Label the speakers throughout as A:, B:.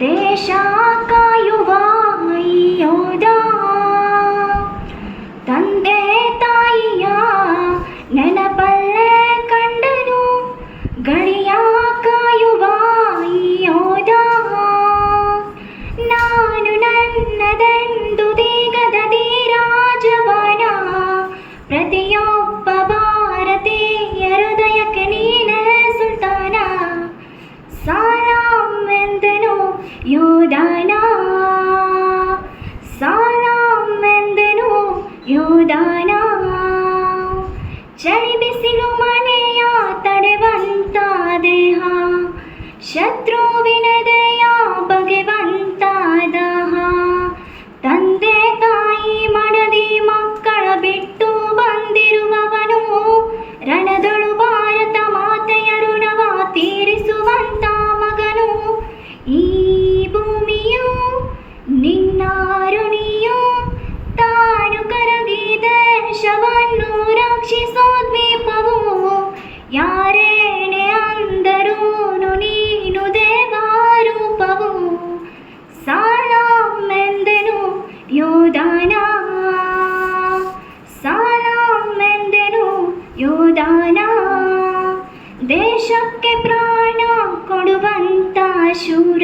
A: ದೇಶ ಕಾಯುವ ಯೋಧ ತಂದೆ ತಾಯಿಯ ನೆನಪಲ್ಲೇ ಕಂಡನು ಗಡಿಯ ಕಾಯುವ ಎಂದನು ಯೋಧನ ಸಲಾಂ ಎಂದನು ಯೋಧನ ಚಳಿ ಬಿಸಿಲು ಮನೆಯ ತಡೆವಂತ ದೇಹ ಶತ್ರುವಿನ ನಿನ್ನ ತಾನು ಕರಗಿ ಶವನ್ನು ರಕ್ಷಿಸೋ ದ್ವೀಪವು ಯಾರೇನೆ ಅಂದರೂನು ನೀನು ದೇವಾರೂಪವು. ಸಲಾಂ ಎಂದೆನು ಯೋಧನ. ಸಲಾಂ ಯೋಧನ. ದೇಶಕ್ಕೆ ಪ್ರಾಣ ಕೊಡುವಂತ ಶೂರ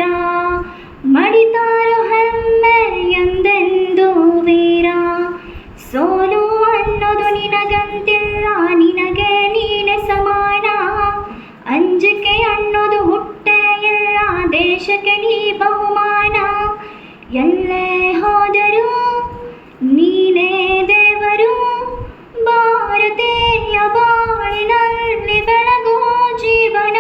A: ನಿನಗಂತಿಲ್ಲ, ನಿನಗೆ ನೀನೆ ಸಮಾನ. ಅಂಜಿಕೆ ಅನ್ನೋದು ಹುಟ್ಟೆ ಇಲ್ಲ, ದೇಶಕ್ಕೆ ನೀ ಬಹುಮಾನ. ಎಲ್ಲೇ ಹೋದರೂ ನೀನೇ ದೇವರು. ಭಾರತೀಯ ಬಾಳಿನಲ್ಲಿ ಬೆಳಗೋ ಜೀವನ.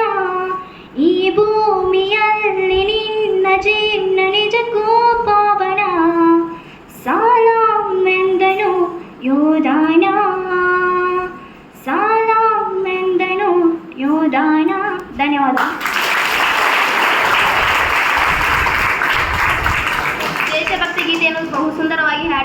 A: ಈ ಭೂಮಿಯಲ್ಲಿ ನಿನ್ನ ಜೀವನ ನಿಜಕ್ಕೂ ಪಾವನ. ಸಲಾಂ ಯೋಧನ. ಸಲಾಂ ಎಂದನು ಯೋಧನ ಧನ್ಯವಾದ